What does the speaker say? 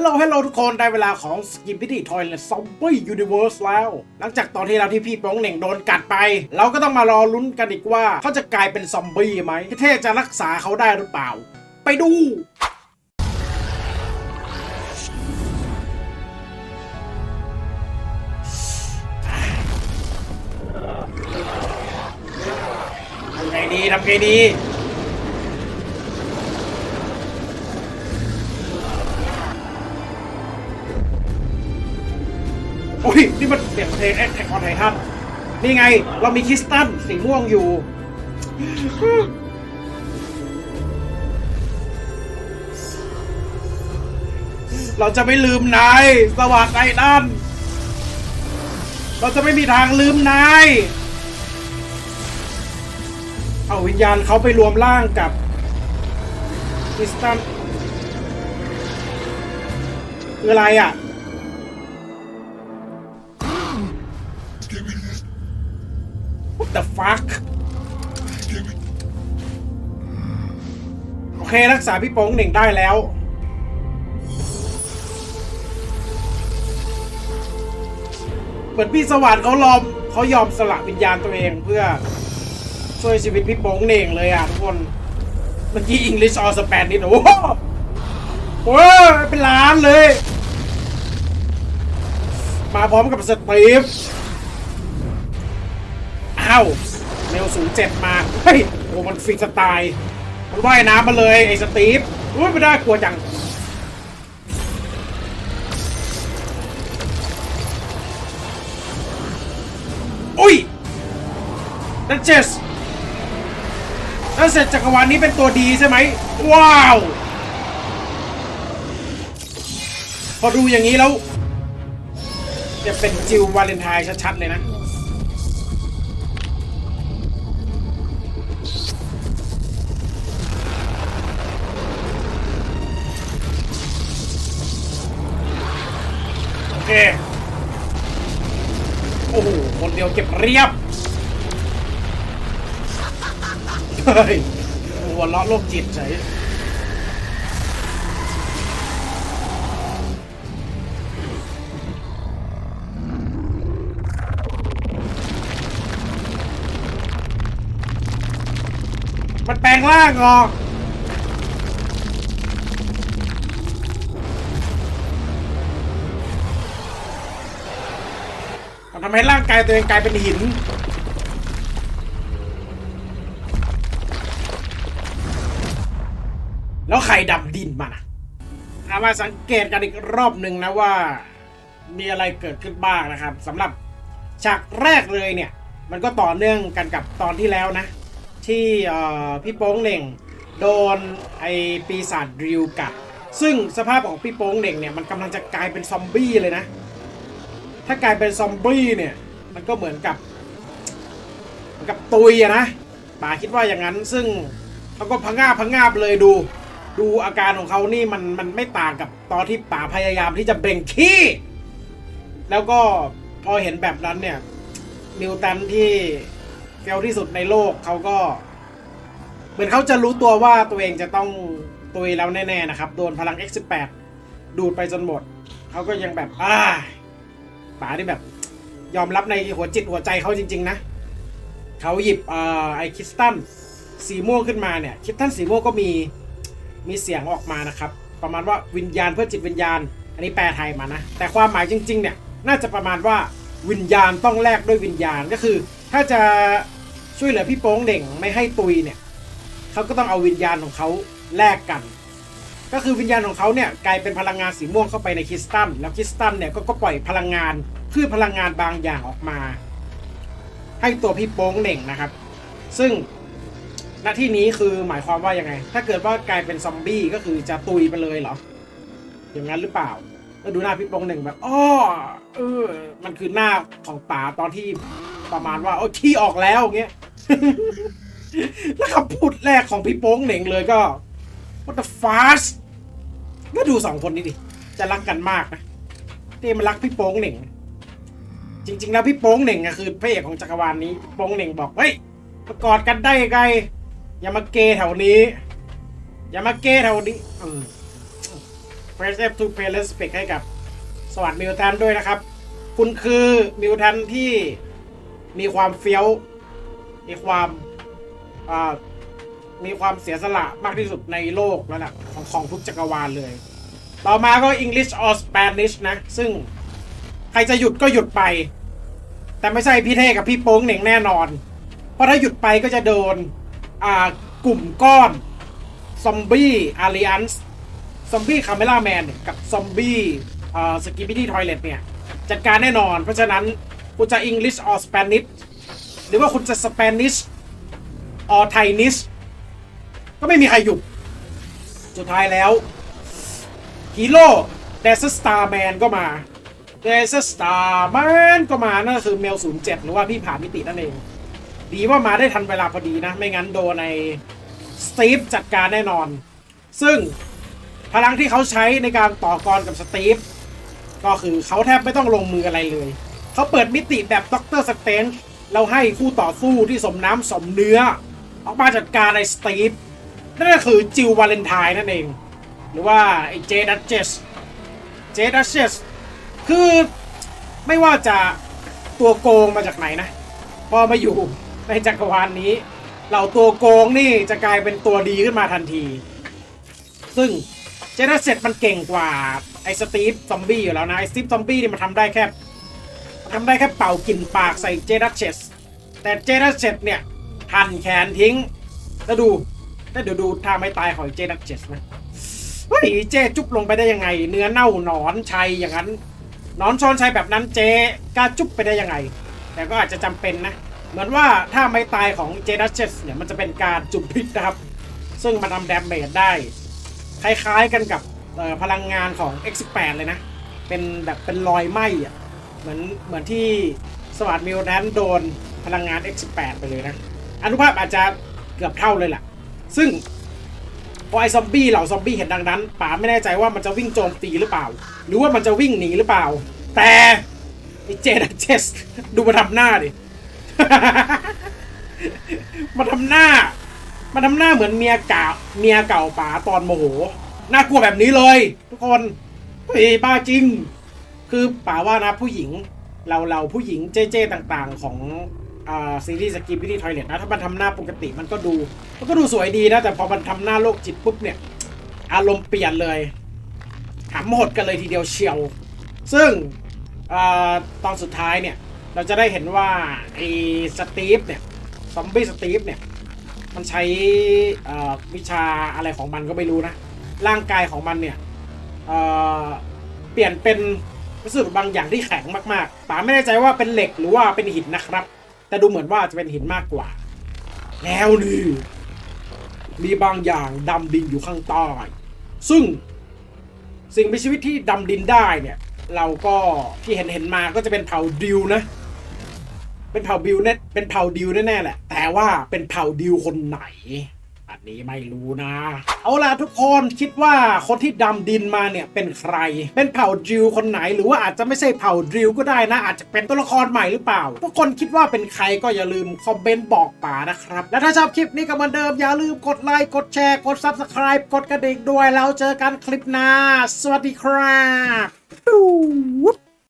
ฮัลโหลฮัลโหลทุกคนได้เวลาของสกิมพิธีทอยและซอมบี้ยูนิเวิร์สแล้ว หลังจากตอนที่เราที่พี่โป้งเหน่งโดนกัดไป เราก็ต้องมารอลุ้นกันอีกว่า เขาจะกลายเป็นซอมบี้ไหมพี่เท่จะรักษาเขาได้หรือเปล่า ไปดูทำไงดีทำไงดี อ้ย นี่มันเสียงเพลงแอคแท็กออนไททันนี่ไง เรามีคริสตันสีม่วงอยู่ เราจะไม่ลืมนาย สวัสดิ์ไอ้นั่นเราจะไม่มีทางลืมนาย เอาวิญญาณเขาไปรวมร่างกับคริสตันคืออะไรอะ What the fuck โอเค รักษาพี่โป้งหนึ่งได้แล้ว เหมือนพี่สวัสดิ์เขาลอมเขายอมสละวิญญาณตัวเองเพื่อ ช่วยชีวิตพี่โป้งเหน่งเลยอะทุกคนเมื่อกี้อังกฤษออสแปนนิดโอ้โหโอ้เป็นล้านเลย มาพร้อมกับสตีฟ เอ้าเมลศูนย์เจ็ดมา เฮ้ยโอ้มันฟรีสไตล์ มันว่ายน้ำมาเลยไอ้สตีฟอุ้ยไม่ได้กลัวจังอุ้ยนั่นเจสนั่นเสร็จจักรวาลนี้เป็นตัวดีใช่ไหม ว้าว พอดูอย่างนี้แล้ว จะเป็นจิววาเลนไทน์ชัดๆเลยนะ โอเคโอ้โห คนเดียวเก็บเรียบ เฮ้ยหัวเราะโรคจิตเฉยมันแปลงร่างหร มันทำให้ร่างกายตัวเองกลายเป็นหิน แล้วใครดำดินมานะเอามาสังเกตกันอีกรอบหนึ่งนะว่า มีอะไรเกิดขึ้นบ้างนะครับสำหรับฉากแรกเลยเนี่ย มันก็ต่อเนื่องกันกับตอนที่แล้วนะ ที่พี่โป้งเหน่งโดนไอปีศาจดริวกัดซึ่งสภาพของพี่โป้งเหน่งเนี่ยมันกำลังจะกลายเป็นซอมบี้เลยนะ ถ้ากลายเป็นซอมบี้เนี่ย มันก็เหมือนกับเหมือนกับตุยอะนะป๋าคิดว่าอย่างนั้นซึ่งเขาก็พังงาบพังงาบเลยดู ดูอาการของเขานี่มันมันไม่ต่างกับตอนที่ป๋าพยายามที่จะเบ่งขี้แล้วก็พอเห็นแบบนั้นเนี่ยนิวตันที่เฟลที่สุดในโลกเขาก็ เหมือนเขาจะรู้ตัวว่าตัวเองจะต้องตุยแล้วแน่ๆนะครับ โดนพลัง X18 ดูดไปจนหมด เขาก็ยังแบบอ่า ป๋าที่แบบ ยอมรับในหัวจิตหัวใจเขาจริง ๆ นะเขาหยิบอไอคิสตันสีม่วงขึ้นมาเนี่ยคิสตันสีม่วงก็มีมีเสียงออกมานะครับ ประมาณว่าวิญญาณเพื่อจิตวิญญาณ อันนี้แปลไทยมานะ แต่ความหมายจริง ๆ เนี่ย น่าจะประมาณว่าวิญญาณต้องแลกด้วยวิญญาณก็คือ ถ้าจะช่วยเหลือพี่โป้งเด่งไม่ให้ตุยเนี่ยเขาก็ต้องเอาวิญญาณของเขาแลกกัน ก็คือวิญญาณของเขาเนี่ยกลายเป็นพลังงานสีม่วงเข้าไปในคริสตัลแล้วคริสตัลเนี่ยก็ก็ปล่อยพลังงานคือพลังงานบางอย่างออกมา ให้ตัวพี่โป้งเหน่งนะครับ ซึ่งหน้าที่นี้คือหมายความว่ายังไง ถ้าเกิดว่ากลายเป็นซอมบี้ก็คือจะตุยไปเลยเหรอ อย่างนั้นหรือเปล่าแล้วดูหน้าพี่โป้งเหน่งแบบอ้อเออ มันคือหน้าของป๋าตอนที่ประมาณว่าโอ้ที่ออกแล้วอย่างเงี้ยแล้วคำพูดแรกของพี่โป้งเหน่งเลยก็ what the fuck ก็ดูสองคนนี้ดิ จะรักกันมากนะเต้มันรักพี่โป้งเหน่ง จริง ๆ แล้วพี่โป้งเหน่งอะคือพระเอกของจักรวาลนี้โป้งเหน่งบอกเฮ้ยมากอดกันได้ไง อย่ามาเกยแถวนี้ อย่ามาเกยแถวนี้เออ press F to pay respect ให้กับ สวัสดิ์มิวแทนด้วยนะครับ คุณคือมิวแทนที่มีความเฟี้ยว มีความอ่า มีความเสียสละมากที่สุดในโลกแล้วนะของของทุกจักรวาลเลย ต่อมาก็ English or Spanish นะ ซึ่งใครจะหยุดก็หยุดไป แต่ไม่ใช่พี่เท่กับพี่โป้งเหน่งแน่นอน เพราะถ้าหยุดไปก็จะโดนอ่ากลุ่มก้อนซอมบี้อาริอันส์ซอมบี้คาเมล่าแมนกับซอมบี้อ่าสกิบิดี้ทอยเลตเนี่ย จัดการแน่นอน เพราะฉะนั้นคุณจะ English or Spanish หรือว่าคุณจะ Spanish or Chinese ก็ไม่มีใครหยุด สุดท้ายแล้วฮีโร่เดซสตาร์แมนก็มาเดซสตาร์แมนก็มานั่นคือเมล07หรือว่าพี่ผ่านมิตินั่นเอง ดีว่ามาได้ทันเวลาพอดีนะ ไม่งั้นโดนในสตีฟจัดการแน่นอน ซึ่งพลังที่เขาใช้ในการต่อกรกับสตีฟก็คือเขาแทบไม่ต้องลงมืออะไรเลย เขาเปิดมิติแบบด็อกเตอร์สเตนเราให้คู่ต่อสู้ที่สมน้ำสมเนื้อ ออกมาจัดการในสตีฟ นั่นก็คือจิลวาเลนไทน์นั่นเอง หรือว่าไอ้เจดัตเจสเจดัตเจสคือไม่ว่าจะตัวโกงมาจากไหนนะ พอมาอยู่ในจักรวาลนี้ เหล่าตัวโกงนี่จะกลายเป็นตัวดีขึ้นมาทันที ซึ่งเจดัตเจสมันเก่งกว่าไอ้สตีฟซอมบี้อยู่แล้วนะ ไอ้สตีฟซอมบี้นี่มันทำได้แค่มันทำได้แค่เป่ากลิ่นปากใส่เจดัตเจสแต่เจดัตเจสเนี่ยหั่นแขนทิ้งแล้วดู แล้วเดี๋ยวดูท่าไม่ตายของเจดัตเจสนะเฮ้ยเจจุบลงไปได้ยังไง เนื้อเน่าหนอนชัยอย่างนั้นหนอนชอนชัยแบบนั้นเจกล้าจุบไปได้ยังไง แต่ก็อาจจะจำเป็นนะ เหมือนว่าถ้าไม่ตายของเจดัตเจสเนี่ยมันจะเป็นการจุบพิษนะครับ ซึ่งมันทำแดมเมจได้ คล้ายๆกันกับพลังงานของ X18 เลยนะ เป็นแบบเป็นรอยไหม้อะเหมือนเหมือนที่สวัสดมิวแดนโดนพลังงาน X18 ไปเลยนะ อนุภาพอาจจะเกือบเท่าเลยแหละ ซึ่งพอไอซอมบี้เหล่าซอมบี้เห็นดังนั้นป๋าไม่แน่ใจว่ามันจะวิ่งโจมตีหรือเปล่า หรือว่ามันจะวิ่งหนีหรือเปล่า แต่ไอเจดเจสดูมาทำหน้าดิมาทำหน้ามาทำหน้าเหมือนเมียเก่าเมียเก่าป๋าตอนโมโหน่ากลัวแบบนี้เลย ทุกคนเฮ้ยบ้าจริง คือป๋าว่านะผู้หญิงเราเราผู้หญิงเจ๊ๆต่าง ๆ ของ อ่าซีรีส์สกีพิตี้ทอยเลตนะ ถ้ามันทำหน้าปกติมันก็ดู มันก็ดูสวยดีนะ แต่พอมันทำหน้าโรคจิตปุ๊บเนี่ย อารมณ์เปลี่ยนเลยหำหดกันเลยทีเดียวเชียว ซึ่งอตอนสุดท้ายเนี่ย เราจะได้เห็นว่าไอ้สตีฟเนี่ยซอมบี้สตีฟเนี่ยมันใช้วิชาอะไรของมันก็ไม่รู้นะ ร่างกายของมันเนี่ยเเปลี่ยนเป็นวัสดุบางอย่างที่แข็งมากๆป๋าไม่แน่ใจว่าเป็นเหล็กหรือว่าเป็นหินนะครับ แต่ดูเหมือนว่าจะเป็นหินมากกว่า แล้วนี่มีบางอย่างดำดินอยู่ข้างใต้ซึ่งสิ่งมีชีวิตที่ดำดินได้เนี่ย เราก็ที่เห็นเห็นมาก็จะเป็นเผ่าดิวนะ เป็นเผ่าดิวเน่เป็นเผ่าดิวแน่ๆแหละ แต่ว่าเป็นเผ่าดิวคนไหน อันนี้ไม่รู้นะ เอาล่ะทุกคนคิดว่าคนที่ดำดินมาเนี่ยเป็นใคร เป็นเผ่าดิวคนไหนหรือว่าอาจจะไม่ใช่เผ่าดิวก็ได้นะ อาจจะเป็นตัวละครใหม่หรือเปล่า ทุกคนคิดว่าเป็นใครก็อย่าลืมคอมเมนต์บอกป่านะครับ และถ้าชอบคลิปนี้ก็เหมือนเดิมอย่าลืมกดไลค์กดแชร์กด Subscribe กดกระดิ่งด้วยแล้วเจอกันคลิปหน้าสวัสดีครับ